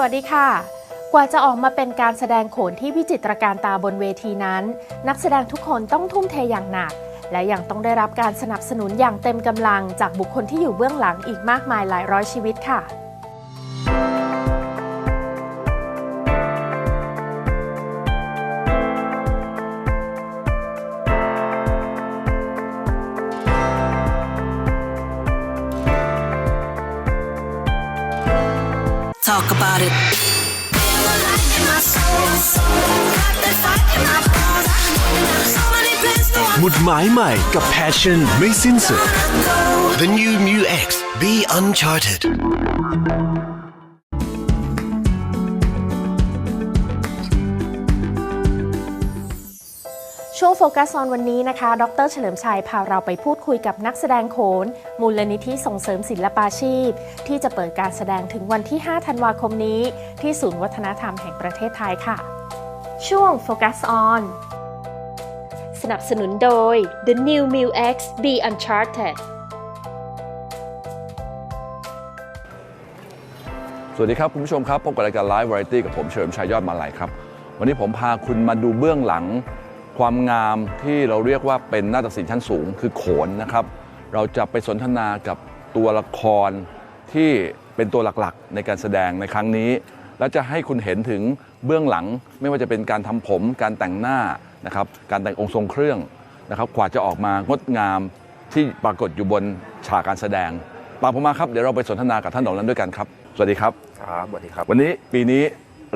วัสดีค่ะ กว่าจะออกมาเป็นการแสดงโขนที่วิจิตรการตาบนเวทีนั้น นักแสดงทุกคนต้องทุ่มเทอย่างหนัก และยังต้องได้รับการสนับสนุนอย่างเต็มกำลังจากบุคคลที่อยู่เบื้องหลังอีกมากมายหลายร้อยชีวิตค่ะ มายใหม่กับ Passion ไม่สิ้นสุด go. The new Mu X. Be uncharted. โฟกัสออนวันนี้นะคะ ดรเฉลิมชัยพาเราไปพูดคุยกับนักแสดงโขน มูลนิธิส่งเสริมศิลปาชีพ ที่จะเปิดการแสดงถึงวันที่ 5 ธันวาคมนี้ ที่ศูนย์วัฒนธรรมแห่งประเทศไทยค่ะ ช่วงโฟกัสออนสนับสนุนโดย The New m i l X Be Uncharted สวัสดีครับ คุณผู้ชมครับ พบกับรายการไลฟ์วาไรตี้กับผมเฉลิมชัยยอดมาลัยครับ วันนี้ผมพาคุณมาดูเบื้องหลัง ความงามที่เราเรียกว่าเป็นนาฏศิลป์ชั้นสูงคือโขนนะครับ เราจะไปสนทนากับตัวละครที่เป็นตัวหลักๆ ในการแสดงในครั้งนี้ แล้วจะให้คุณเห็นถึงเบื้องหลังไม่ว่าจะเป็นการทำผม การแต่งหน้านะครับ การแต่งองค์ทรงเครื่องนะครับกว่าจะออกมางดงามที่ปรากฏอยู่บนฉากการแสดงตามผมมาครับเดี๋ยวเราไปสนทนากับท่านเหล่านั้นด้วยกันครับ สวัสดีครับ ครับสวัสดีครับ วันนี้ปีนี้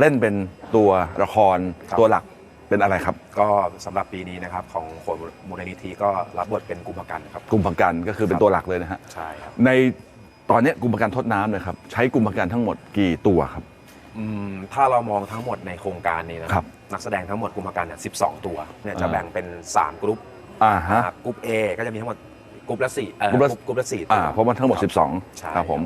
เล่นเป็นตัวละครครับตัวหลัก เป็นอะไรครับ ก็สำหรับปีนี้นะครับของโขนมูลนิธิก็รับบทเป็นกุมภกันครับ กลุ่มพังกันก็คือเป็นครับตัวหลักเลยนะฮะ ใช่ครับในตอนเนี้ยกลุ่มพังกันทดน้ำเลยครับ ใช้กลุ่มพังกันทั้งหมดกี่ตัวครับ อืมถ้าเรามองทั้งหมดในโครงการนี้นะคครัรับบ นักแสดงทั้งหมดกุมภกันเนี่ย12ตัวเนี่ยจะอ่าแบ่งเป็น 3 กรุ๊ปอ่าฮะ อ่ากรุ๊ป A ก็จะมีทั้งหมดกรุ๊ปละสี่เอ่อกรุ๊ปละ กรุ๊ปละสี่อ่าตัวเพราะมันทั้งหมดคบใช่12ครับผม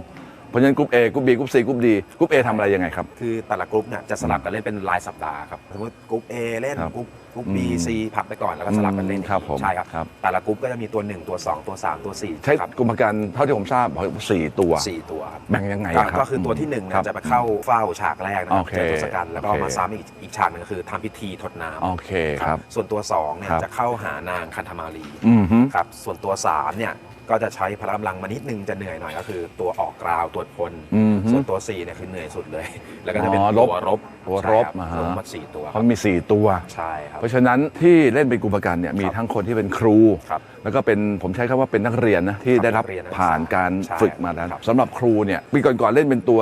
เพราะฉะนั้นกลุ่ม A กลุ่ม B กลุ่ม C กลุ่ม D กลุ่ม A ทำอะไรยังไงครับ คือแต่ละกรุ๊ปเนี่ยจะสลับกันเล่นเป็นรายสัปดาห์ครับสมมติกรุ๊ป A เล่นครับ กรุ๊ปก รุ๊ป B อืม C พักไปก่อนแล้วก็สลับกันเล่นครับผมใช่ครับครับ แต่ละกรุ๊ปก็จะมีตัว 1 ตัว 2 ตัว 3 ตัว4ใช้ครับกลุ่มพังกันเท่าที่ผมทราบบอกว่าสี่ตัว สี่ตัวครับแบ่งยังไงก็อะครับก็คือตัวที่หนึ่งเนี่ครัยบจะไปเข้าเฝ้าฉากแรกนะครัโอบเคเจอทศกัณฐ์แล้วก็โอเค มาซ้ำอีกอีกฉากหนึงก็คือทำพิธีทดน้ำ โอเคครับ ส่วนตัวสองเนี่ยครับ จะเข้าหานางคันธมารีอืมฮึ ครับส่วนตัวสามเนี่ยก็จะใช้พละกำลังมานิดนึงจะเหนื่อยหน่อยก็คือตัวออกกราวตรวจพล อืมฮึส่วนตัวสี่เนี่ยคือเหนื่อยสุดเลย แล้วก็จะเป็นอ๋อรบตัวรบตัวรบใช่คอ่าฮะรวมหมดสี่ตัวคเขารับมี 4 ตัว ใช่ครับ เพราะฉะนั้นที่เล่นเป็นกลุ่มพังกันเนี่ยมีครับทั้งคนที่เป็นครู ครับแล้วก็เป็นผมใช้คำว่าเป็นนักเรียนนะที่ครับได้รับนักเรียนนักศึกษาผ่านการใช่ฝึกมาแล้วครับสำหรับครูเนี่ยปีก่อนๆเล่นเป็นตัว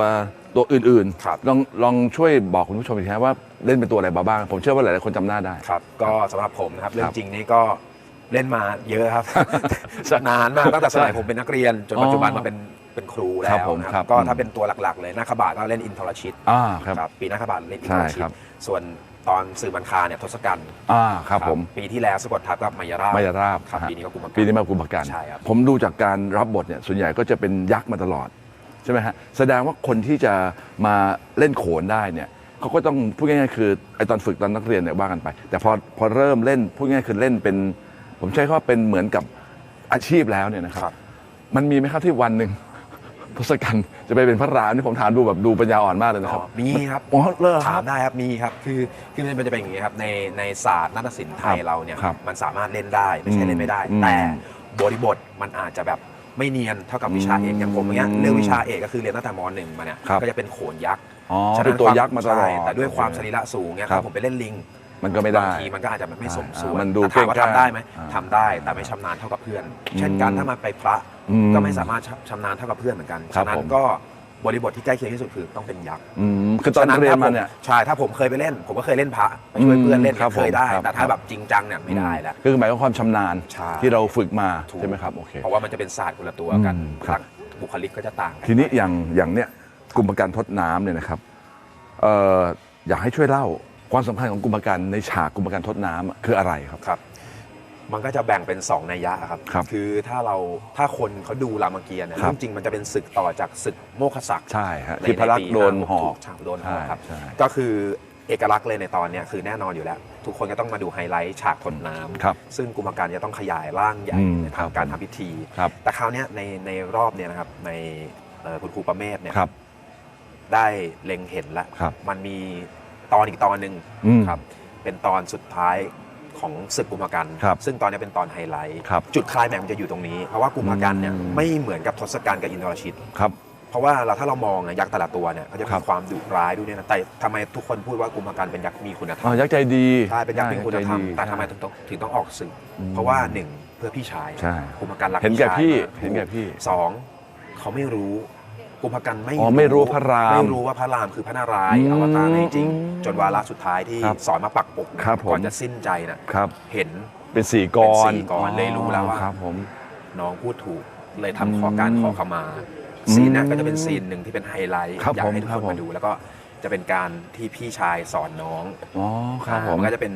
ตัวอื่นครับ ลองลองช่วยบอกคุณผู้ชมอีกทีนะว่าเล่นเป็นตัวอะไรมาบ้าง ผมเชื่อว่าหลายๆคนจำหน้าได้ ครับก็สำหรับผมนะครับเรื่อครังบจริงนี่ก็เล่นมาเยอะครับ นานมากตั้งแต่สมัยผมเป็นนักเรียน จนปัจจุบันมาเป็นเป็นครูแล้ครับวผมนะคครัรับบก็อืม ถ้าเป็นตัวหลักๆ เลยนาคบาทก็เล่นอินทรชิตอ่าครับ ครับปีนาคบาทเล่นอินใช่ทรชิครัตบส่วน ตอนสื่อบัญคาเนี่ยทศกัณฐ์อ่าครับผม ปีที่แล้วสะกดทับกับมายาราบมายาราบครับฮะปีนี้ก็กุมภกันปีนี้มากลุ่มพังกันใช่ครับ ผมดูจากการรับบทเนี่ยส่วนใหญ่ก็จะเป็นยักษ์มาตลอดใช่ไหมฮะแสดงว่าคนที่จะมาเล่นโขนได้เนี่ยเขาก็ต้องพูดง่ายๆคือไอตอนฝึกตอนนักเรียนเนี่ยว่ากันไป แต่พอพอเริ่มเล่นพูดง่ายๆคือเล่นเป็น ผมใช้คำว่าเป็นเหมือนกับอาชีพแล้วเนี่ยนะครับครับมันมีไหมครับที่วันหนึ่ง ทศกัณฐ์จะไปเป็นพระรามนี่ผมถามดูแบบดูปัญญาอ่อนมากเลยนะครับอ๋อมีครับอ๋อเลอคถารัมบได้ครับมีครับคือคือมันจะเป็นอย่างนี้ครับในในศาสตร์นาฏศิลป์ไทยครับเราเนี่ยครับมันสามารถเล่นได้ไม่ใช่เล่นไม่ได้อืมแต่บริบทมันอาจจะแบบไม่เนียนเท่ากับวิชาเอกอย่างผมเนี้ยอืมเรื่องวิชาเอกก็คือเรียนตั้งแต่มหนึ่งมาเนี่ยครับก็จะเป็นโขนยักษ์อ๋อฉะเป็นตัวยักษ์มาตลอดใช่แต่ด้วยความสรีระสูงเนี่ยคครัรับบผมไปเล่นลิง มันก็ไม่ได้บางทีมันก็อาจจะไม่สมส่วอ่านมันดูแต่ถามว่าเกรงกล้าทำได้ไหมอ่าทำได้แต่ไม่ชำนาญเท่ากับเพื่อน เช่นกันถ้ามาไปพระอืมก็ไม่สามารถชำนาญเท่ากับเพื่อนเหมือนกันครับฉะนั้ผนมก็บริบทที่ใกล้เคียงที่สุดคือต้องเป็นยักษ์อืมคือตอนฉะเรียนถ้มาเนี่ยผใช่ถ้าผมเคยไปเล่น ผมก็เคยเล่นพระไปช่วยเพื่อนเล่นอืมครับเคยได้ผมครับแต่ถ้าแบบจริงจังเนี่ยไม่ได้แล้วคือหมายความความชำนาญใช่ที่เราฝึกมาถูกใช่ไหมครับโอเคเพราะว่ามันจะเป็นศาสตร์คนละตัวกันอืมครับบุคลิกก็จะต่างกัทีนี้อย่างอย่างเนี้ยกลุ่มประกันทดน้ำเนี่ยนะครับเอ่ออยากให้ช่วยเล่า ความสำคัญของกลุ่มประกันในฉากกลุ่มประกันทดน้ำอะคืออะไรครับ ครับ มันก็จะแบ่งเป็นสองนัยยะครับครับคือถ้าเราถ้าคนเขาดูรามเกียรติ์เนี่ยครับ เรื่องจริงมันจะเป็นศึกต่อจากศึกโมฆะศักดิ์ใช่ฮะในที่พระลักษในณ์ปีโดนหอกถูโดนหอกครับ ใช่ใช่ ก็คือเอกลักษณ์เลยในตอนเนี้ยคือแน่นอนอยู่แล้ว ทุกคนก็ต้องมาดูไฮไลท์ฉากทนน้ำครับซึ่งกุมารการจะต้องขยายร่างใหญ่อืมในครัทาบงการทำพิธี ครับแต่คราวเนี้ยในในรอบเนี่ยนะครับในเอ่อคุณครูประเมศเนี่ยครับ ได้เล็งเห็นแล้ว ครับมันมี ตอนอีกตอนหนึ่งอืม ครับ เป็นตอนสุดท้ายของศึกกุมารกัน ครับซึ่งตอนนี้เป็นตอนไฮไลท์ ครับจุดคลายแม็กซ์มันจะอยู่ตรงนี้ เพราะว่ากุมารกันเนี่ยอืม ไม่เหมือนกับทศกัณฐ์กับอินทรชิต ครับ เพราะว่าเราถ้าเรามองอะยักษ์แต่ละตัวเนี่ยเขาจะครัมีบ ความดุร้ายด้วยเนี่ยนะแต่ทำไมทุกคนพูดว่ากุมารกันเป็นยักษ์มีคุณธรรอ๋อมยักษ์ใจดีใช่เป็นยักษ์มีคุณธรรมใช่แต่ทำไมใช่ถึงต้องถึงต้องออกสื่ออมเพราะว่าหนึ่งเพื่อพี่ชายใช่ กุมารกันรักเห็นแก่พี่ชายมากเห็นแก่พี่ สองเขาไม่รู้ กุมภกันไม่อ๋อไม่รู้พระรามไม่รู้ว่าพระรามคือพระนารายณ์อืมอวตารจริงอืมๆจนวาระสุดท้ายที่ครับสอนมาปักปกครับผม ก่อนจะสิ้นใจน่ะครับ เห็น เป็นสี่กเป็นรสี่กรเลยรู้แล้วว่า ครับผม น้องพูดถูกเลยทำอืมขอการขอขมาอืมซีนนั้นก็จะเป็นซีนหนึ่งที่เป็นไฮไลท์ครับอยากให้ทุกผมครัคบนผม มาดู แล้วก็จะเป็นการที่พี่ชายสอนน้องอ๋อครับผมมันก็จะเป็น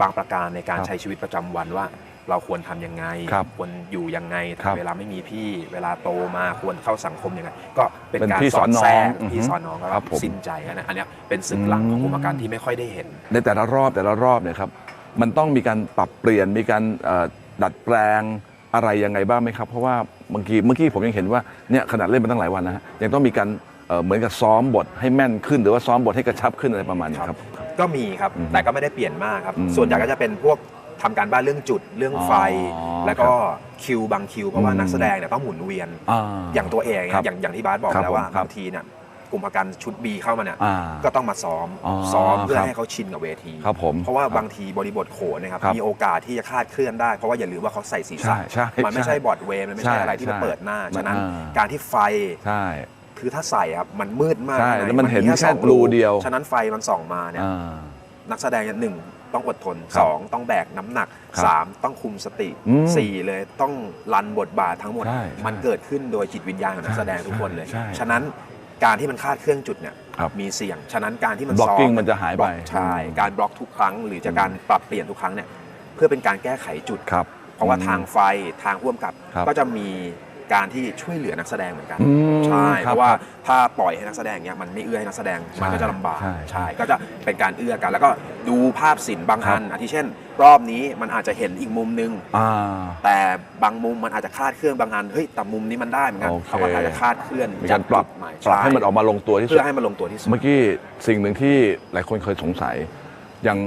บางประการในการครับ ใช้ชีวิตประจำวันว่า เราควรทำยังไงครับควรอยู่ยังไงครับเวลาไม่มีพี่เวลาโตมาควรเข้าสังคมยังไงก็เป็นเป็นการพี่สอนสอนน้องแทรกอือฮึพี่สอนน้องแล้วครับผมสิ้นใจนะอันเนี้ยเป็นศึกหลังของอืมกุมการที่ไม่ค่อยได้เห็น ในแต่ละรอบแต่ละรอบเนี่ยครับมันต้องมีการปรับเปลี่ยนมีการเอ่อดัดแปลงอะไรยังไงบ้างไหมครับ เพราะว่าบางทีเมื่อกี้ผมยังเห็นว่าเนี่ยขนาดเล่นมาตั้งหลายวันนะฮะยังต้องมีการเอ่อเหมือนกับซ้อมบทให้แม่นขึ้น หรือว่าซ้อมบทให้กระชับขึ้นอะไรประมาณนี้ครับก็มีครับอืมแต่ก็ไม่ได้เปลี่ยนมากครับอืมส่วนใหญ่ก็จะเป็นพวก ทำการบ้านเรื่องจุดเรื่องไฟ อ๋อแล้วก็คิวบางคิวเพราะว่าอืม นักแสดงเนี่ยต้องหมุนเวียนอ่าอย่างตัวเองครับอย่างอย่างที่บาสบอกครับแล้วว่าผมครับ บางทีเนี่ยกลุ่มประกันชุด B เข้ามาเนี่ยอ่า ก็ต้องมาซ้อมอ๋อซ้อมเพื่อครับให้เขาชินกับเวที ครับผมเพราะว่าครับบางทีบริบทโขนเนะครับครับมีโอกาสที่จะคลาดเคลื่อนได้ เพราะว่าอย่าลืมว่าเขาใส่ศีรษะใช่ใช่มันไม่ใช่ใช่บอร์ดเวย์มันไม่ใช่ใช่อะไรที่มันใช่เปิดหน้าฉะนั้นอ่า การที่ไฟ ใช่ คือถ้าใส่ครับมันมืดมากใช่ข้างใแล้วมันเห็นแค่แค่สองรูเดียว ฉะนั้นไฟมันส่องมาเนี่ยอ่า นักแสดงเนี่ยหนึ่ง ต้องอดทน ครับสองต้องแบกน้ำหนัก ครับสามต้องคุมสติ อืมสี่เลยต้องรันบทบาททั้งหมด ใช่ใช่มันเกิดขึ้นโดยจิตวิญญาณของนักแสดงทุกคนเลย ใช่ใช่ฉะนั้นการที่มันคลาดเคลื่อนจุดเนี่ยครับมีเสี่ยง ฉะนั้นการที่มัน Blocking ซ้อมันจะหายไปบล็อกใช่การบล็อกทุกครั้ง หรือจะการปรับเปลี่ยนทุกครั้งเนี่ยเพื่อเป็นการแก้ไขจุด ครับ เพราะว่าอืมทางไฟทางพ่วมกับครับก็จะมี การที่ช่วยเหลือนักแสดงเหมือนกัน อืมใช่ครับเพราะว่าถ้าปล่อยให้นักแสดงเนี่ยมันไม่เอื้อให้นักแสดงมันก็จะลำบากใช่ใช่ใช่ก็จะเป็นการเอื้อกัน แล้วก็ดูภาพศิลป์บางครับ อันอาทิเช่น รอบนี้มันอาจจะเห็นอีกมุมนึง อ่า แต่บางมุมมันอาจจะคลาดเคลื่อนบางอันเฮ้ยแต่มุมนี้มันได้เหมือนกันโอเค เขาก็อาจจะคลาดเคลื่อนมีการปรับจจุดหมายปรับให้มันออกมาลงตัวที่สุเพื่ดอให้มันลงตัวที่สุด เมื่อกี้สิ่งหนึ่งที่หลายคนเคยสงสัย อย่าง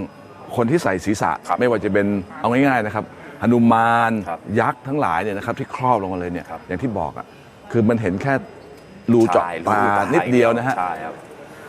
คนที่ใส่ศีรษะ ครับไม่ว่าจะเป็นเอาง่ายๆนะครับ หนุมานครับยักษ์ทั้งหลายเนี่ยนะครับที่ครอบลงมาเลยเนี่ยครับ อย่างที่บอกอะคือมันเห็นแค่รูเจาะใช่ตารูตานิดเดียวนะฮะ ใช่ครับ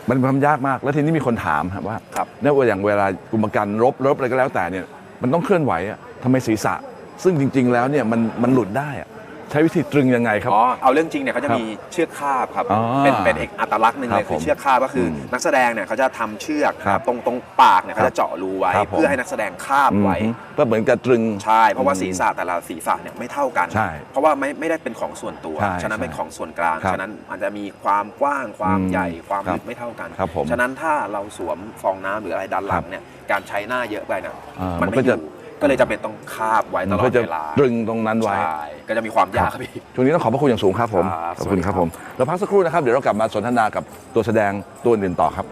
มันทำยากมาก แล้วทีนี้มีคนถามครับว่าครับ เนี่ยว่าอย่างเวลากลุ่มการรบรบอะไรก็แล้วแต่เนี่ย มันต้องเคลื่อนไหวอะทำไมศีรษะ ซึ่งจริง ๆ แล้วเนี่ยมันมันหลุดได้อะ ใช้วิธีตรึงยังไงครับ อ๋อ เอาเรื่องจริงเนี่ยเขาจะครับมีเชือกคาบครับ อ๋อเป็นเป็นเอกอัตลักษณ์หนึ่งเลยครับคือผมเชือกคาบก็คืออมนักแสดงเนี่ยเขาจะทำเชือกครับตรงตรงปากเนี่ยเขาจะเจาะรูไว้ ครับผม เพื่อให้นักแสดงคาบไว้ อืมเพื่อเหมือนกับตรึง ใช่ เพราะว่าศีรษะแต่ละศีรษะเนี่ยไม่เท่ากัน ใช่เพราะว่าไม่ไม่ได้เป็นของส่วนตัว ใช่ฉะนั้นเป็นใช่ของส่วนกลาง ครับฉะนั้นมันจะมีความกว้างความอืมใหญ่ความครับลึกไม่เท่ากัน ครับผมฉะนั้นถ้าเราสวมฟองน้ำหรืออะไรด้านหลังเนี่ยการใช้หน้าเยอะไปเนี่ยอ่ามัมันนไม่ก็อจะยู่ ก็เลยจำเป็นต้องคาบไว้ตลอเพื่ดอจะเวลาตรึงตรงนั้นไว้ใช่ก็จะมีความยากครับพี่ ช่วงนี้ต้องขอบพระคุณอย่างสูงครับผมครับขอบคุณสวัสดีคครัรับบผมเราพักสักครู่นะครับเดี๋ยวเรากลับมาสนทนากับตัวแสดงตัวอื่นต่อครับ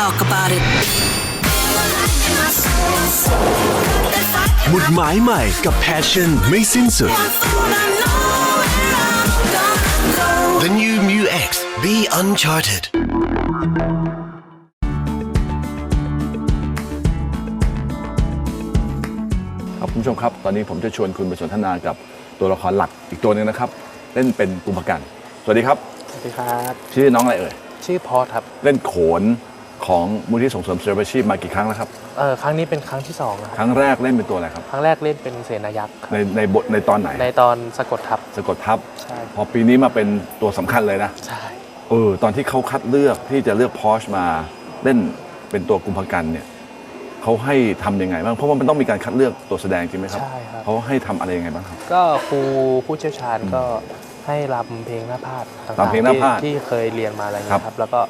Talk about it. หมุดหมายใหม่กับ Passion ไม่สิ้นสุด The new Mu X Be Uncharted. ครับคุณผู้ชมครับ ตอนนี้ผมจะชวนคุณไปสนทนากับตัวละครหลักอีกตัวหนึงนะครับ เล่นเป็นกุมภกันสวัสดีครับ สวัสดีครับ ชื่อน้องอะไรเอ่ย ชื่อพอสครับ เล่นโขนขของมูลที่ส่งเสริมศิลปาชีพมากี่ครั้งแล้วครับ เออครั้งนี้เป็นครั้งที่สองนะคครับรั้งแรกเล่นเป็นตัวอะไรครับ ครั้งแรกเล่นเป็นเสนายักษ์ครับในในบทในตอนไหน ในตอนสะกดทับ สะกดทับ ใช่ พอปีนี้มาเป็นตัวสำคัญเลยนะ ใช่ เออตอนที่เขาคัดเลือกที่จะเลือกพอชมาเล่นเป็นตัวกุมภกันเนี่ยเขาให้ทำยังไงบ้างเพราะว่ามันต้องมีการคัดเลือกตัวแสดงจริงไหมครับใช่ครับ เขาให้ทำอะไรยังไงบ้างครับ ก็ครูผู้เชี่ยวชาญก็ให้รำเพลงหน้าพาดต่างรำเพลงหน้าพาทที่ที่เคยเรียนมาอะไรเงี้ครัยบครับ แล้วก็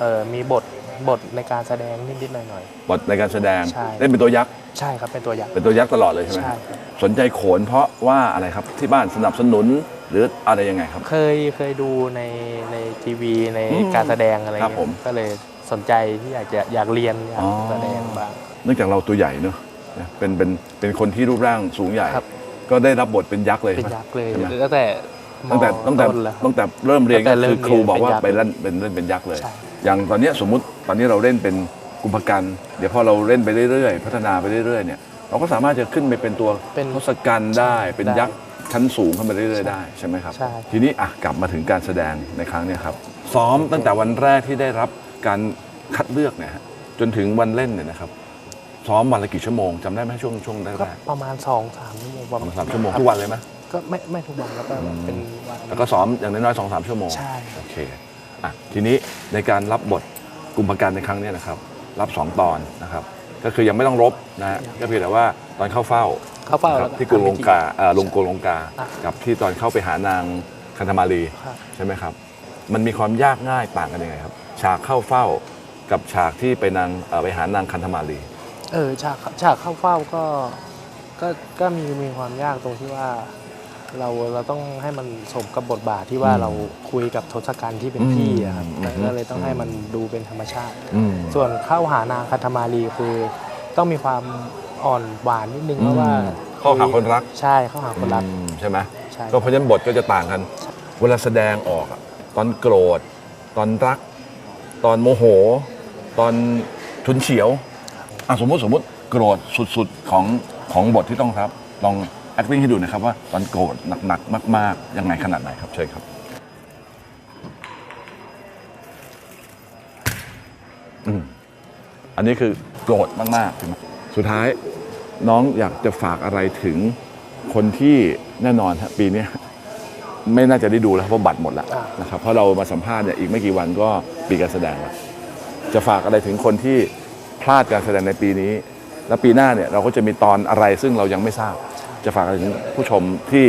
เออมีบทบทในการแสดงนิดๆหน่อย บทในการแสดงใช่ เล่นเป็นตัวยักษ์ๆ ใช่ครับเป็นตัวอย่าง เป็นตัวยักษ์ตลอดเลยใช่ไหมใช่ครับ สนใจโขนเพราะว่าอะไรครับที่บ้านสนับสนุน หรืออะไรยังไงครับ เคยเคยดูในในทีวีในอืมการแสดงอะไรครับเงี้ผมยก็เลยสนใจที่อยากจะอยากเรียนอยากอ๋อแสดงบ้าง เนื่องจากเราตัวใหญ่เนอะนะเป็นเป็นเป็นคนที่รูปร่างสูงใหญ่ ครับ ก็ได้รับบทเป็นยักษ์เลยเป็นใช่ไหมยักษ์เลยใช่ไหมตั้งแต่มตั้งแต่ตั้งแต่ต้นแล้วครับ ตั้งแต่เริ่มเรียนตั้ก็งแต่เริ่คือมครูบอกว่าเรียนไปเป็นยัเล่กษ์นเป็นเล่นเป็นยักษ์เลย ใช่ อย่างตอนเนี้ยสมมุติตอนนี้เราเล่นเป็นกุมภกันเดี๋ยวพอเราเล่นไปเรื่อยๆ พัฒนาไปเรื่อยๆเนี่ยเราก็สามารถจะขึ้นไปเป็นตัวเป็นทศกัณฐ์ได้เป็นได้ยักษ์ ชั้นสูงขึ้นไปเรื่อยๆได้ใช่ไหมครับ ใช่ ทีนี้อะกลับมาถึงการแสดงในครั้งเนี้ยครับ ซ้อมตั้งแต่วันแรกที่ได้รับการคัดเลือกเนี่ยฮะจนถึงวันเล่นเนี่ยนะครับ ซ้อมวันละกี่ชั่วโมงจำได้ไหมช่วงช่วงแรก็กประมาณสองสามชั่วโมงประๆสมาอณงสามชั่วโมงครับทุกวันเลยไหม ก็ไม่ไม่ทุกวันแล้วก็แบบเป็นวัน แล้วก็ซ้อมอย่างน้อยๆสองสามชั่วโมงใช่ครับโอเคอะทีนี้ในการรับบทกุมภกันในครั้งเนี้ยนะครับ รับสองตอนนะครับ ก็คือยังไม่ต้องรบนะฮะก็เพียงแต่ว่าตอนเข้าเฝ้า เข้าเฝ้านะคแล้รัวบที่กรุงลงกาเอ่อลงกรุงลงกาอะกับที่ตอนเข้าไปหานางคันธมารีครับใช่ไหมครับ มันมีความยากง่ายต่างกันยังไงครับ ฉากเข้าเฝ้ากับฉากที่ไปนางเอ่อไปหานางคันธมารีเออฉากฉากเข้าเฝ้าก็ก็ก็มีมีความยากตรงที่ว่าเราเราต้องให้มันสมกับบทบาทที่ว่าอืมเราคุยกับทศกัณฐ์ที่เป็นอืมพี่อะครับอืมแต่ก็เลยต้องอืมให้มันดูเป็นธรรมชาติอืมส่วนเข้าหานางคัทมารีคือต้องมีความ อ่อนหวานนิดนึงเพราะว่าเข้าหาคนรักใช่เข้าหาคนรักอืมใช่ไหมใช่ก็เพราะฉะนั้นบทก็จะต่างกัน เวลาแสดงออกอะตอนโกรธ ตอนรัก ตอนโมโห ตอนฉุนเฉียวอะสมมติสมมติโกรธสุดๆของของบทที่ต้องรับลอง acting ให้ดูหนะครับว่าตอนโกรธหนักๆมากๆยังไงขนาดไหนครับเชิญครับอืมอันนี้คือโกรธมากๆใช่ไหม สุดท้ายน้องอยากจะฝากอะไรถึงคนที่แน่นอนฮะปีเนี้ยไม่น่าจะได้ดูแล้วเพราะบัตรหมดแล้วอ่านนะครับเพราะเรามาสัมภาษณ์เนี่ยอีกไม่กี่วันก็ปีการแสดงแล้วจะฝากอะไรถึงคนที่พลาดการแสดงในปีนี้ แล้วปีหน้าเนี่ยเราก็จะมีตอนอะไรซึ่งเรายังไม่ทราบ จะฝากอะไรถึงผู้ชมที่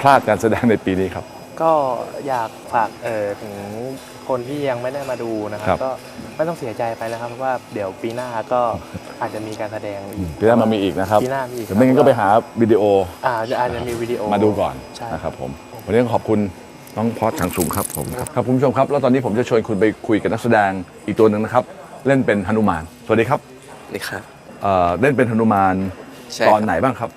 พลาดการแสดงในปีนี้ครับ ก็อยากฝากเออถึงคนที่ยังไม่ได้มาดูนะคครัรับบก็ไม่ต้องเสียใจไปนะครับเพราะว่าเดี๋ยวปีหน้าก็อาจจะมีการแสดงอีก ปีหน้ามันมีอีกนะครับปีหน้ามีอีกหรือไม่งั้นก็ไปหาวิดีโออาจจะอาจจะมีวิดีโอมาดูก่อนใช่ นะครับผมวันนี้ขอบคุณน้องพอสทางสูงครับผมครับครับคุณผู้ชมครับ แล้วตอนนี้ผมจะชวนคุณไปคุยกับนักแสดงอีกตัวหนึ่งนะครับ เล่นเป็นหนุมาน สวัสดีครับนี่ครับ เอ่อเล่นเป็นหนุมานใช่ตอนครับไหนบ้างครับ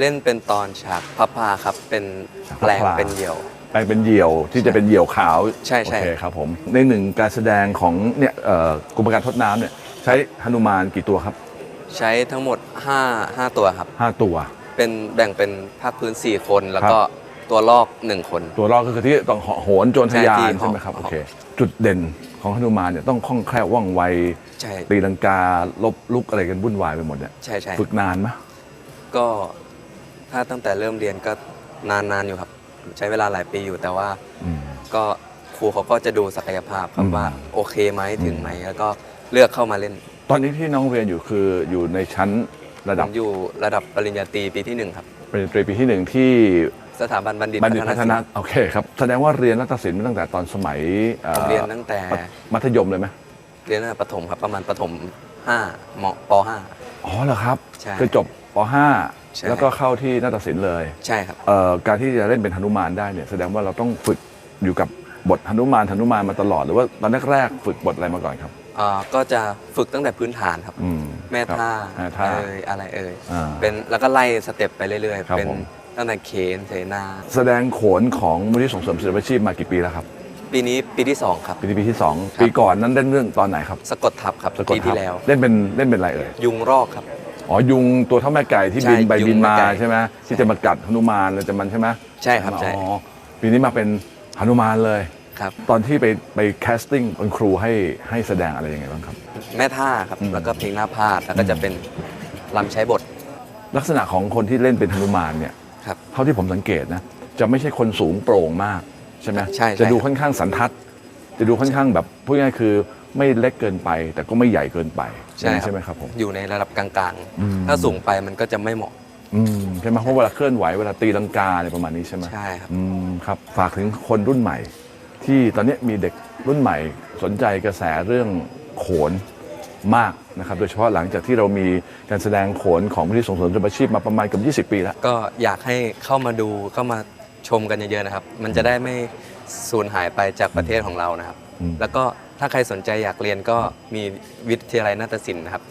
เล่นเป็นตอนฉากพับพาครับ เป็นฉากพับแปลงพลา เป็นเหยี่ยวแป ลงเป็นเหยี่ยวที่จะเป็นเหยี่ยวขาวใช่ใช่ โอเคครับผมในหนึ่งการแสดงของเนี่ยเอ่อกรมการทดน้ำเนี่ยใช้หนุมานกี่ตัวครับใช้ทั้งหมด5 5ตัวครับ ห้าตัว เป็นแบ่งเป็นภาคพื้น 4 คน แล้วครับก็ตัวลอก 1 คน ตัวรอดก็คือที่ต้องโหนโจรทะยาใช่นที่ใช่ไหมครับเหาะ โอเคจุดเด่นของหนุมานเนี่ยต้องคล่องแคล่วว่องไวใช่ตีลังกาลบลุกอะไรกันวุ่นวายไปหมดเนี่ยใช่ใช่ฝึกนานไหมก็ถ้าตั้งแต่เริ่มเรียนก็นานนานอยู่ครับ ใช้เวลาหลายปีอยู่แต่ว่าอืม ก็ครูเขาก็จะดูศักยภาพครัอืบม ว่าโอเคไหมถึงไหมแล้วก็เลือกเข้ามาเล่นตอนนี้ที่น้องเรียนอยู่คืออยู่ในชั้นระผดับมอยู่ระดับปริญญาตรีปีที่หนึ่งครับ ปริญญาตรีปีที่หนึ่งที่สถาบันบัณฑิตบัณฑิตพัฒศิลนาป์โอเคครับแสดงว่าเรียนรัฐศิลป์มาตั้งแต่ตอนสมัยอ่อผมเรียนตั้งแต่มัธยมเลยไหมเรียนตั้งแต่ประถมครับประมาณประถม5มป อ๋อเหรอครับใช่ คือจบป ใช่ .5 แล้วก็เข้าที่นาฏศิลป์เลย .5 ใช่ครับ เอ่อการที่จะเล่นเป็นหนุมานได้เนี่ยแสดงว่าเราต้องฝึกอยู่กับบทหนุมานหนุมานมาตลอดหรือว่าตอนแรกๆฝึกบทอะไรมาก่อนครับ อ่าก็จะฝึกตั้งแต่พื้นฐานครับ อืมแม่ท่าครับแม่ท่า เอ่ยอะไรเอ่ยอ่า เป็นแล้วก็ไล่สเต็ปไปเรื่อย ครับๆ เป็นผม ตั้งแต่เขนเสนา แสดงโขนของมูลที่ส่งเสริมศิลปาชีพมากี่ปีแล้วครับปีนี้ปีที่2ครับ ปีนี้ปีที่สองปีก่อนนั้นเล่นเรื่องตอนไหนครับสะกดทับครับสะกดปีทัที่บแล้ว เล่นเป็นเล่นเป็นอะไรเอ่ยยุงรอกครับ อ๋อยุงตัวเท่าแม่ไก่ที่ใช่บินไปยุงบินมาแม่ไก่ใช่ไหมที่จะมากัดหนุมานเลยจะมันใช่ไหมใช่ครับใช่ อ๋อปีนี้มาเป็นหนุมานเลย ครับ ตอนที่ไปไปแคสติ้งเป็นครูให้ให้แสดงอะไรยังไงบ้างครับ แม่ท่าครับ อืม แล้วก็เพลงหน้าพาดแล้วก็จะเป็นลำใช้บท ลักษณะของคนที่เล่นเป็นหนุมานเนี่ยครับเท่าที่ผมสังเกตนะจะไม่ใช่คนสูงโปร่งมากใช่ไหมใช่ใช่จะดูค่อนข้างสันทัด จะดูค่อนข้างแบบพูดง่ายๆคือ ไม่เล็กเกินไป แต่ก็ไม่ใหญ่เกินไปใช่ไหมใช่ไหมครับผมอยู่ในระดับกลางอืมๆถ้าสูงไปมันก็จะไม่เหมาะอืมใช่ไหมเพราะเวลาเคลื่อนไหวเวลาตีลังกาอะไรประมาณนี้ใช่ไหมใช่ครับอืมครับฝากถึงคนรุ่นใหม่ ที่ตอนนี้มีเด็กรุ่นใหม่สนใจกระแสเรื่องโขนมากนะครับโดยเฉพาะหลังจากที่เรามีการแสดงโขนของมูลที่ส่งเสริมอาชีพมาประมาณเกือบ20 ปีแล้ว ก็อยากให้เข้ามาดูเข้ามาชมกันเยอะๆนะครับ มันจะได้ไม่สูญหายไปจากประเทศของเรานะครับอืมแล้วก็ ถ้าใครสนใจอยากเรียนก็มีวิทยาลัยนาฏศิลป์นะครับ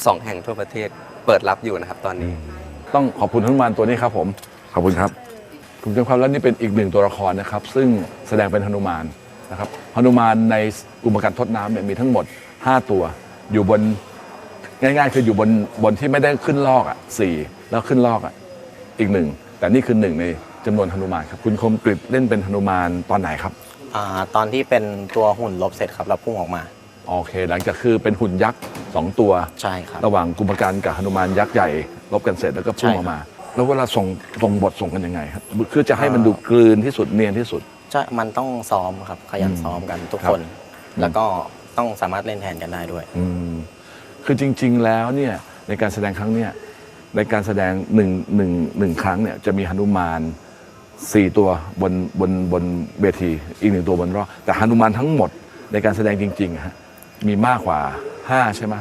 12 แห่งทั่วประเทศเปิดรับอยู่นะครับตอนนี้ ต้องขอบคุณหนุมานตัวนี้ครับผม ขอบคุณครับคุณผู้ชมครับและนี่เป็นอีกหนึ่งตัวละครนะครับ ซึ่งแสดงเป็นหนุมานนะครับหนุมานในอุปการทดน้ำเนี่ยมีทั้งหมด 5 ตัว อยู่บนง่ายๆ คืออยู่บนบนที่ไม่ได้ขึ้นลอกอะสี่แล้วขึ้นลอกอะอีกหนึ่งแต่นี่คือหนึ่งในจำนวนหนุมานครับคุณคมกริบเล่นเป็นหนุมานตอนไหนครับ อ่าตอนที่เป็นตัวหุ่นลบเสร็จครับแล้วพุ่งออกมา โอเค หลังจากคือเป็นหุ่นยักษ์สองตัว ใช่ครับ ระหว่างกุมภกันกับหนุมานยักษ์ใหญ่ลบกันเสร็จแล้วก็พุ่งใช่ออกครับมา แล้วเวลาส่งส่งบทส่งกันยังไงครับคือจะให้มันดูกลืนที่สุดเนียนที่สุดใช่มันต้องซ้อมครับขยันอืมซ้อมกันทุกครับคน แล้วก็ต้องสามารถเล่นแทนกันได้ด้วย อืมคือจริง ๆ แล้วเนี่ยในการแสดงครั้งเนี้ยในการแสดงหนึ่งหนึ่งหนึ่งครั้งเนี่ยจะมีหนุมาน สี่ตัวบนบนบนเวทีอีกหนึ่งตัวบนรอบแต่หนุมานทั้งหมดในการแสดงจริงๆอะฮะมีมากกว่า 5 ใช่ไหม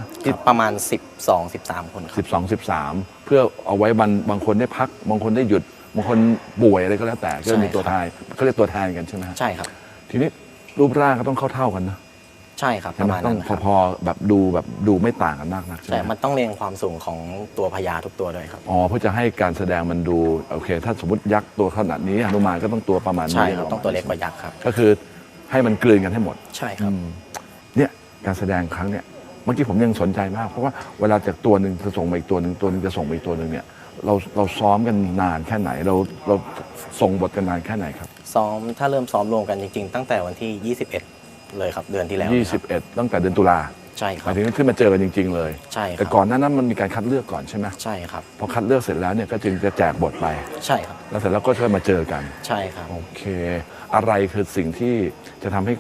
ประมาณ 12 13 คนครับสิบสองสิบสามเพื่อเอาไว้บางบางคนได้พัก บางคนได้หยุด บางคนป่วยอะไรก็แล้วแต่ก็จะมีใช่ครับตัวแทนเขาเรียกตัวแทนกันใช่ไหมฮะใช่ครับ ทีนี้รูปร่างก็ต้องเข้าเท่ากันนะ ใช่ครับปใช่ไหระมมาณต้อนั้งนครับพอๆแบบดูแบบดูไม่ต่างกันมากนักใช่ใช่ไหมมันต้องเรียงความสูงของตัวพญาทุกตัวด้วยครับ อ๋อเพื่อจะให้การแสดงมันดูโอเค ถ้าสมมติยักษ์ตัวขนาดนี้หนุมานก็ต้องตัวประมาณนี้ใช่ครับต้องตัวเล็กกว่ายักษ์ครับ ก็คือให้มันกลืนกันให้หมด ใช่ครับ อืมเนี่ยการแสดงครั้งเนี่ยเมื่อกี้ผมยังสนใจมาก เพราะว่าเวลาจากตัวหนึ่งจะส่งมาอีกตัวหนึ่งตัวหนึ่งจะส่งมาอีกตัวหนึ่งเนี่ยเราเราซ้อมกันนานแค่ไหน เราเราส่งบทกันนานแค่ไหนครับ ซ้อมถ้าเริ่มซ้อมรวมกันจริงๆ ตั้งแต่วันที่ 21 เลยครับเดือนที่แล้วครับ21 ตั้งแต่เดือนตุลาใช่คหรัมาบ ยถึงขึ้นมาเจอกันจริง ๆ เลย ใช่คแต่รับก่อนหน้านั้นมันมีการคัดเลือกก่อนใช่ไหมใช่ครับ พอคัดเลือกเสร็จแล้วเนี่ยก็จึงจะแจกบทไป ใช่ครับแล้วเสร็จแล้วก็ค่อยมาเจอกัน ใช่ครับ โอเค อะไรคือสิ่งที่จะทำให้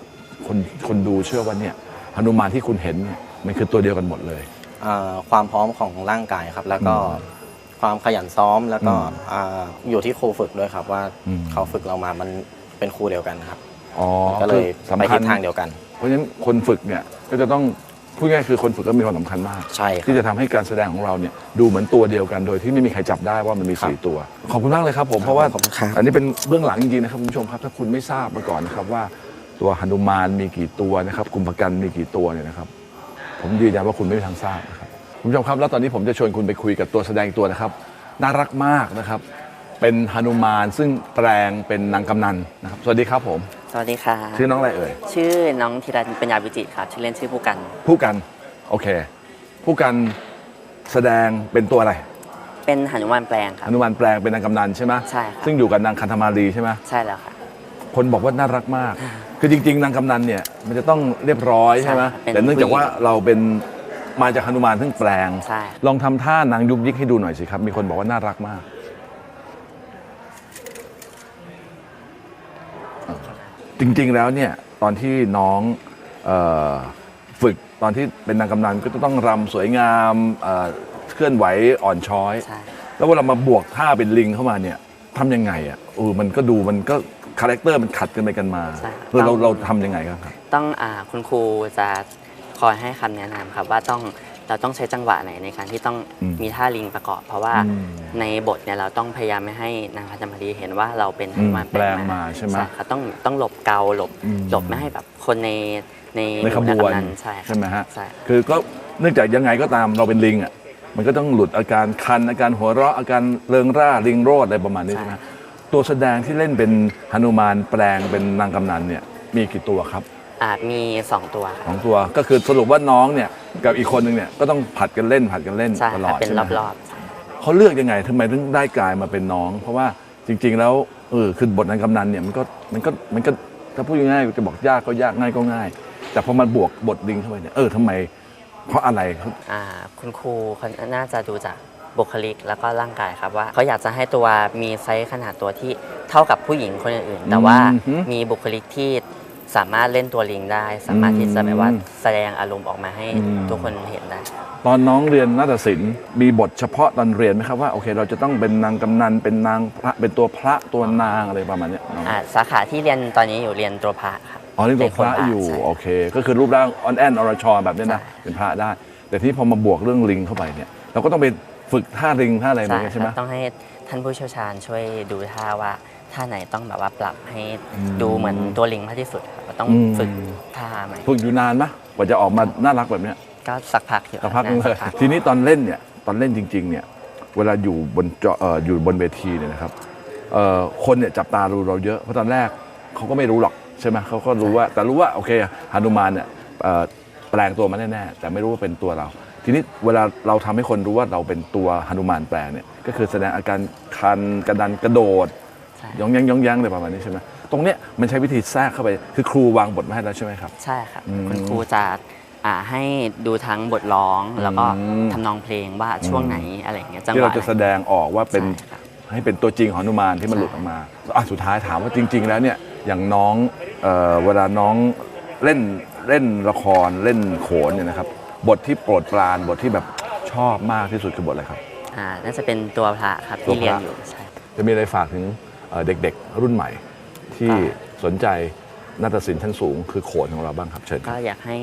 คนคนดูเชื่อว่าเนี่ยหนุมานที่คุณเห็นเนี่ยมันคือตัวเดียวกันหมดเลยอ่าความพร้อมของร่างกายครับ แล้วก็อืมความขยันซ้อมแล้วก็อืมอ่าอยู่ที่ครูฝึกด้วยครับ ว่าอืม เขาฝึกเรามามันเป็นครูเดียวกันครับ อ๋อก็เลยคือไปสำคัทิญศทางเดียวกัน เพราะฉะนั้นคนฝึกเนี่ยก็จะต้องพูดง่ายๆคือคนฝึกก็มีความสำคัญมาก ใช่ครับที่จะทำให้การแสดงของเราเนี่ยดูเหมือนตัวเดียวกัน โดยที่ไม่มีใครจับได้ว่ามันมีครับสี่ตัว ขอบคุณมากเลยครับผมเพราะว่าขอบคุณครับ อันนี้เป็นเบื้องหลังจริงๆนะครับคุณผู้ชมครับถ้าคุณไม่ทราบมาก่อนนะครับว่าตัวหนุมานมีกี่ตัวนะครับกุมภกันมีกี่ตัวเนี่ยนะครับ ผมยืนยันว่าคุณไม่มีทางทราบนะครับคุณผู้ชมครับแล้วตอนนี้ผมจะชวนคุณไปคุยกับตัวแสดงอีกตัวนะครับ น่ารักมากนะครับ เป็นหนุมานซึ่งแปลงเป็นนางกำนันนะครับ สวัสดีครับผม สวัสดีค่ะ ชื่อน้องอะไรเอ่ย ชื่อน้องธีรัตน์ปัญญาวิจิตรครับ ชื่อเล่นชื่อผู้กัน ผู้กัน โอเค ผู้กันแสดงเป็นตัวอะไรเป็นหนุมานแปลงครับหนุมานแปลงเป็นนางกำนันใช่ไหมใช่ครับ ซึ่งอยู่กับนางคันธมารีใช่ไหมใช่แล้วค่ะ คนบอกว่าน่ารักมาก คือจริง ๆ นางกำนันเนี่ยมันจะต้องเรียบร้อยใช่ไหมใช่ครับเป็นแต่เนื่องจากว่าเราเป็นมาจากหนุมานซึ่งแปลง ใช่ ลองทำท่านางยุกยิกให้ดูหน่อยสิครับ มีคนบอกว่าน่ารักมาก จริงๆแล้วเนี่ยตอนที่น้องเออฝึกตอนที่เป็นนางกำนันก็จะต้องรำสวยงามเอ่อเคลื่อนไหวอ่อนช้อยใช่แล้วเวลามาบวกท่าเป็นลิงเข้ามาเนี่ยทำยังไงอะเออมันก็ดูมันก็คาแรคเตอร์มันขัดกันไปกันมาใช่ครับเออเราเราทำยังไงครับ ต้องอ่าคุณครูจะคอยให้คำแนะนำครับว่าต้อง เราต้องใช้จังหวะไหนในการที่ต้องอืมมีท่าลิงประกอบ เพราะว่าอืมในบทเนี่ยเราต้องพยายามไม่ให้นางคัจมารีเห็นว่าเราเป็นหนุมานอืมแปลงมาใช่ไหมครับต้องต้องหลบเกาหลบอืม หลบไม่ให้แบบคนในในในขบหมู่วนกำนันใช่ครับใช่ไหมฮะใช่ คือก็เนื่องจากยังไงก็ตามเราเป็นลิงอะมันก็ต้องหลุดอาการคันอาการหัวเราะอาการเริงร่าลิงโรดอะไรประมาณนี้ใช่ไหมตัวแสดงที่เล่นเป็นหนุมานแปลงเป็นนางกำนันเนี่ยมีกี่ตัวครับ อ่ามีสองตัวครับสองตัวก็คือสรุปว่าน้องเนี่ยกับอีกคนนึงเนี่ยก็ต้องผัดกันเล่นผัดกันเล่นใช่ตคลรัอบดเป็นใช่ไหมรอบฮะเขาเลือกยังไงทำไมถึงได้กลายมาเป็นน้อง เพราะว่าจริง ๆ แล้วเออคือบทนางกำนันเนี่ยมันก็มันก็มันก็ถ้าพูดง่ายๆจะบอกยากก็ยากง่ายก็ง่าย แต่พอมันบวกบทลิงเข้าไปเนี่ยเออทำไม เพราะอะไรเขาอ่าคุณครูเขาน่าจะดูจากบุคลิกแล้วก็ร่างกายครับว่าเขาอยากจะให้ตัวมีไซส์ขนาดตัวที่เท่ากับผู้หญิงคนอื่นๆแต่ว่ามีบุคลิกที่ สามารถเล่นตัวลิงได้ สามารถที่จะแบบว่าแสดงอารมณ์ออกมาให้ทุกคนเห็นได้ ตอนน้องเรียนนาฏศิลป์มีบทเฉพาะตอนเรียนไหมครับว่าโอเค เราจะต้องเป็นนางกำนันเป็นนางพระเป็นตัวพระตัวนางอะไรประมาณเนี้ยน้องอ่าสาขาที่เรียนตอนนี้อยู่เรียนตัวพระครับอ๋อนี่ตัวพระเป็นคนพระอยู่ใช่ โอเค ก็คือรูปร่างออนแอนอรชรแบบเนี้ยนะใช่ เป็นพระได้ แต่ที่พอมาบวกเรื่องลิงเข้าไปเนี่ยเราก็ต้องไปฝึกท่าลิงท่าอะไรเหมือนกันใช่ไหม ครับต้องให้ท่านผู้เชี่ยวชาญช่วยดูท่าว่าท่าไหนต้องแบบว่าปรับให้อืมดูเหมือนตัวลิงมากที่สุด ครับต้องอืม ฝึกท่าใหม่ ฝึกอยู่นานไหมกว่าจะออกมาน่ารักแบบเนี้ยก็สักพักอยู่สักพักนึงเลยสัพักทีนี้ตอนเล่นเนี่ยตอนเล่นจริง ๆ เนี่ย เวลาอยู่บนจอเอ่ออยู่บนเวทีเนี่ยนะครับเอ่อคนเนี่ยจับตาดูเราเยอะเพราะตอนแรกเขาก็ไม่รู้หรอกใช่ไหมเขาก็รู้ว่าแต่รู้ว่าโอเคฮานุมานเนี่ยเอ่อแปลงตัวมาแน่ๆแต่ไม่รู้ว่าเป็นตัวเรา ทีนี้เวลาเราทำให้คนรู้ว่าเราเป็นตัวฮานุมานแปลงเนี่ยก็คือแสดงอาการคันกระดันกระโดด ใช่ย้องแย้งย้องแย้งอะไรประมาณนี้ใช่ไหม ตรงเนี้ยมันใช้วิธีแทรกเข้าไป คือครูวางบทมาให้แล้วใช่ไหมครับ ใช่ครับอืมคุณครูจะอ่าให้ดูทั้งบทร้องแล้วก็อืมทำนองเพลงว่าช่วงไหนอะไรอย่างเงี้ยจังหที่วะเราจะแสดงออกว่าเป็นใช่ครับ ให้เป็นตัวจริงของหนุมานที่มันใช่หลุดออกมาอะสุดท้ายถามว่าจริง ๆ แล้วเนี่ยอย่างน้องเอ่อเวลาน้องเล่นเล่นละครเล่นโขนเนี่ยนะครับ บทที่โปรดปรานบทที่แบบชอบมากที่สุดคือบทอะไรครับ อ่าน่าจะเป็นตัวพระครับตัวที่พระ เรียนอยู่ใช่ จะมีอะไรฝากถึงเอ่อเด็กๆ รุ่นใหม่ ที่อ่สนใจนาฏศิลป์ชั้นสูง คือโขนของเราบ้างครับเชิญคก็รับ อยากให้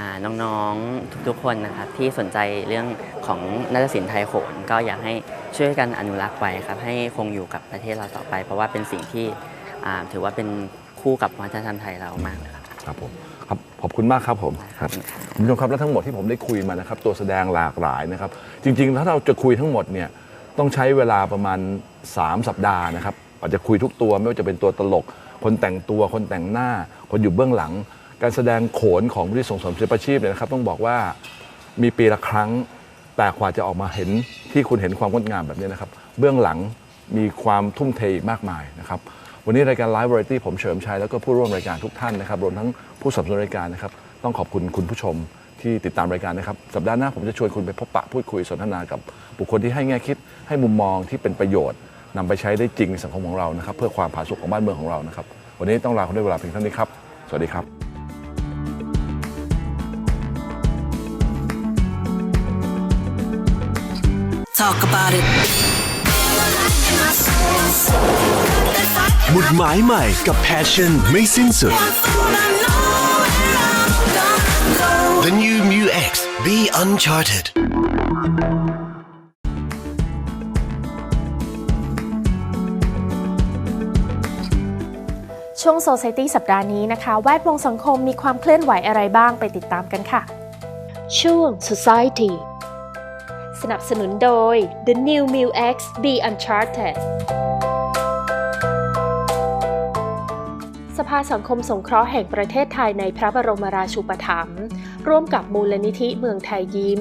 อ่าน้องๆทุกๆคนนะครับที่สนใจเรื่องของนาฏศิลป์ไทยโขนก็อยากให้ช่วยกันอนุรักษ์ไว้ครับให้คงอยู่กับประเทศเราต่อไป เพราะว่าเป็นสิ่งที่อ่าถือว่าเป็นคู่กับวัฒนธรรมไทยเรามากเลยครับ ครับผมครับขอบคุณมากครับผมขอบคุณครับคุณผู้ชมครับและทั้งหมดที่ผมได้คุยมานะครับ ตัวแสดงหลากหลายนะครับ จริงๆถ้าเราจะคุยทั้งหมดเนี่ยต้องใช้เวลาประมาณ 3 สัปดาห์นะครับ อาจจะคุยทุกตัวไม่ว่าจะเป็นตัวตลก คนแต่งตัวคนแต่งหน้า คนอยู่เบื้องหลัง การแสดงโขนของมูลที่ส่งเสริมศิลปาชีพเนี่ยนะครับ ต้องบอกว่ามีปีละครั้ง แต่กว่าจะออกมาเห็นที่คุณเห็นความงดงามแบบนี้นะครับ เบื้องหลังมีความทุ่มเทมากมายนะครับวันนี้รายการ Live Variety ผมเฉลิมชัยแล้วก็ผู้ร่วมรายการทุกท่านนะครับรวมทั้งผู้สนับสนุนรายการนะครับต้องขอบคุณคุณผู้ชมที่ติดตามรายการนะครับ สัปดาห์หน้าผมจะชวนคุณไปพบปะพูดคุยสนทนากับบุคคลที่ให้แง่คิดให้มุมมองที่เป็นประโยชน์ นำไปใช้ได้จริงในสังคมของเรานะครับ เพื่อความผาสุกของบ้านเมืองของเรานะครับ วันนี้ต้องลาคุณด้วยเวลาเพียงเท่านี้ครับ สวัสดีครับ Talk about it. หมุดหมายใหม่กับ Passion ไม่สิ้นสุด The new Mu X. Be uncharted. ช่วง Society สัปดาห์นี้นะคะ แวดวงสังคมมีความเคลื่อนไหวอะไรบ้างไปติดตามกันค่ะ ช่วง Society สนับสนุนโดย The New m u X Be Uncharted สภาสังคมสงเคราะห์แห่งประเทศไทยในพระบรมราชูปถัมภ์ร่วมกับมูลนิธิเมืองไทยยิ้ม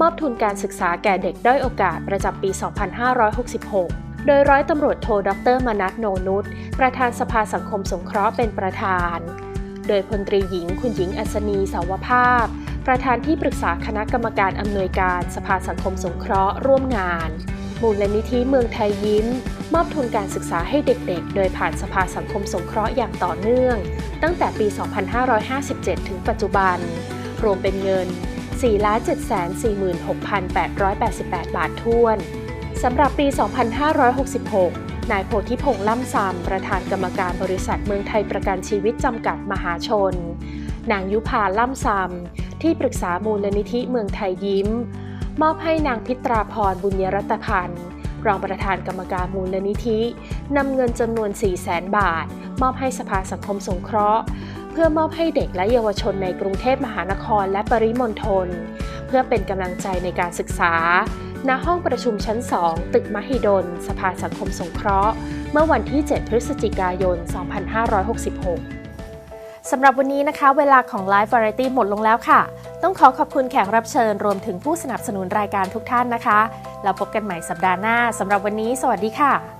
มอบทุนการศึกษาแก่เด็กด้อยโอกาสประจำปี 2566 โดยร้อยตำรวจโทดรมนัทโนนุชประธานสภาสังคมสงเคราะห์เป็นประธาน โดยพลตรีหญิงคุณหญิงอัศนีสาวภาพ ประธานที่ปรึกษาคณะกรรมการอำนวยการสภาสังคมสงเคราะห์ร่วมงาน มูลนิธิเมืองไทยยิ้ม มอบทุนการศึกษาให้เด็กๆ โดยผ่านสภาสังคมสงเคราะห์อย่างต่อเนื่อง ตั้งแต่ปี 2557 ถึงปัจจุบัน รวมเป็นเงิน 4,746,888 บาทท้วน สำหรับปี 2566 นายโพธิพงษ์ล่ำซำประธานกรรมการบริษัทเมืองไทยประกันชีวิตจำกัดมหาชน นางยุพาล่ำซำที่ปรึกษามูลนิธิเมืองไทยยิ้ม มอบให้นางพิตราพรบุญยรัตพันธ์รองประธานกรรมการมูลนิธินำเงินจำนวน 4 0 0แสนบาท มอบให้สภาสังคมสงเคราะห์ เพื่อมอบให้เด็กและเยาวชนในกรุงเทพมหานครและปริมณฑลเพื่อเป็นกำลังใจในการศึกษา ณห้องประชุมชั้น 2 ตึกมหิดล สภาสังคมสงเคราะห์ เมื่อวันที่ 7 พฤศจิกายน 2566 สำหรับวันนี้นะคะ เวลาของ Live Variety หมดลงแล้วค่ะ ต้องขอขอบคุณแขกรับเชิญรวมถึงผู้สนับสนุนรายการทุกท่านนะคะ เราพบกันใหม่สัปดาห์หน้าสำหรับวันนี้ สวัสดีค่ะ